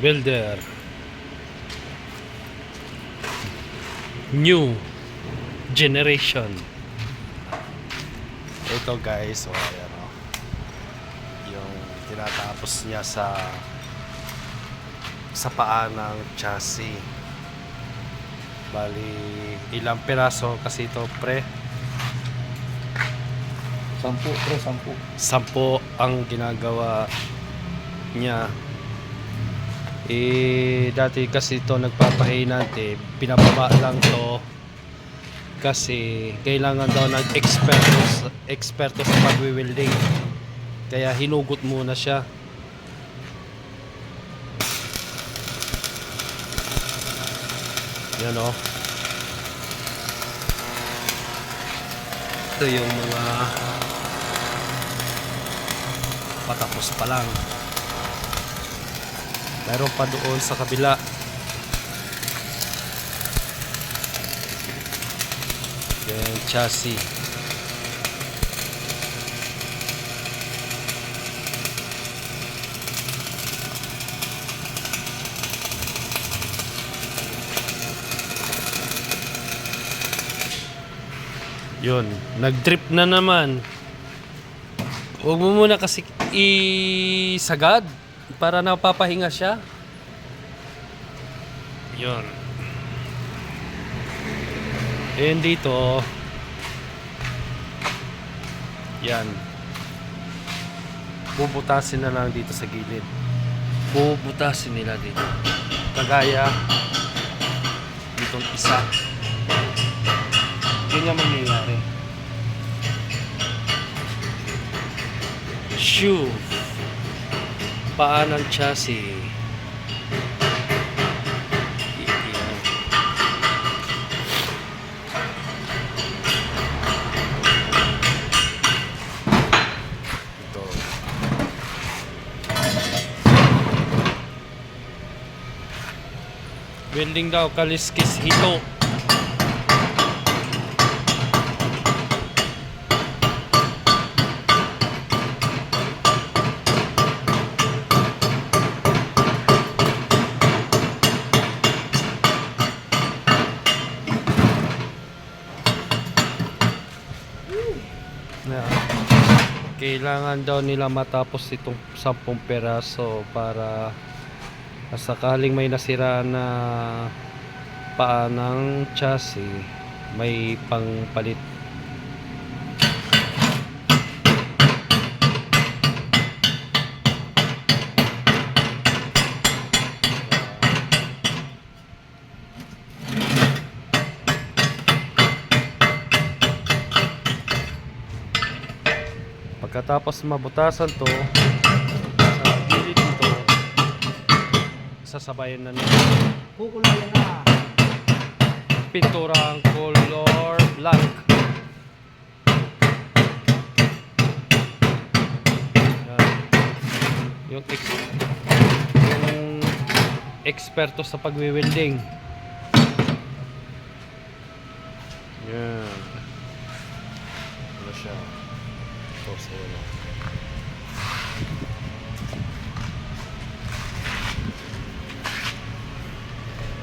Builder. New generation. Ito guys, so ayan o. Yung tinatapos niya sa sa paa ng chassis. Bali, ilang piraso kasi ito pre? Sampu, pre, sampu. Sampo ang ginagawa niya. Eh, dati kasi ito nagpapahinante, pinababa lang to kasi kailangan daw ng eksperto, eksperto sa pagwiwilding. Kaya hinugot muna siya. Yan o. Ito yung mga patapos pa lang. Meron pa doon sa kabila. Yan, chassis. Yun, nag-drip na naman. Huwag mo muna kasi isagad para napapahinga siya. Yun. And dito, yan. Bubutasin na lang dito sa gilid. Bubutasin nila dito. Kagaya ditong isa. Ganyan mangyayari. Shoe. Paa ng chassis. Ito. Welding daw, kaliskis hito. Na, kailangan daw nila matapos itong 10 peraso para sakaling may nasira na paa ng chassis may pangpalit pagkatapos mabutasan to sa gilid nito sasabayan na nito Kukulayan na. pinturang color black. Yan. Yung ex yung eksperto sa pagwi-welding. Yan. Ano siya? Ito sa ano.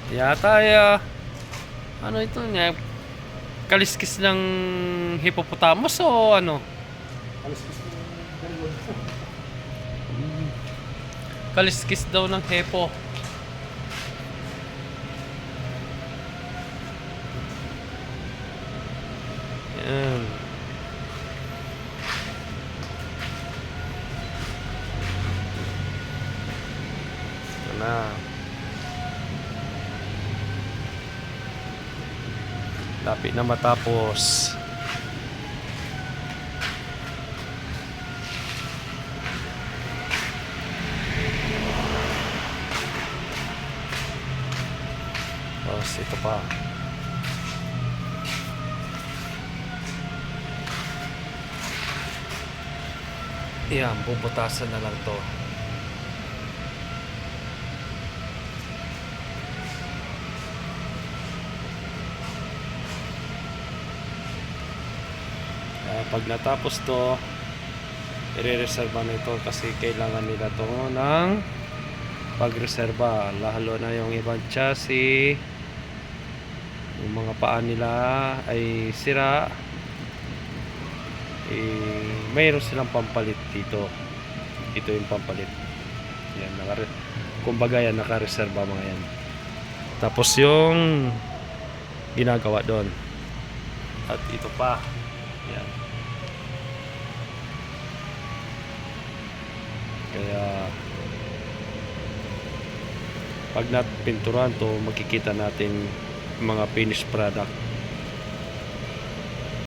Yata ya ano ito niya? Kaliskis ng hippopotamus o ano? Sa dalawang. Kaliskis daw ng hepo. Yan. Na. Lapit na matapos. Tapos ito pa. Yan, bubutasan na lang to. Ah, pag natapos to, i-reserve na ito kasi kailangan nila to ng pagreserba. Lalo na yung ibang chassis yung mga paa nila ay sira. Eh, mayroon silang pampalit dito. Ito yung pampalit. Yan naka kumbaga yan nakareserba mga yan. Tapos yung ginagawa doon. At ito pa. Yan kaya pag napinturan to makikita natin mga finished product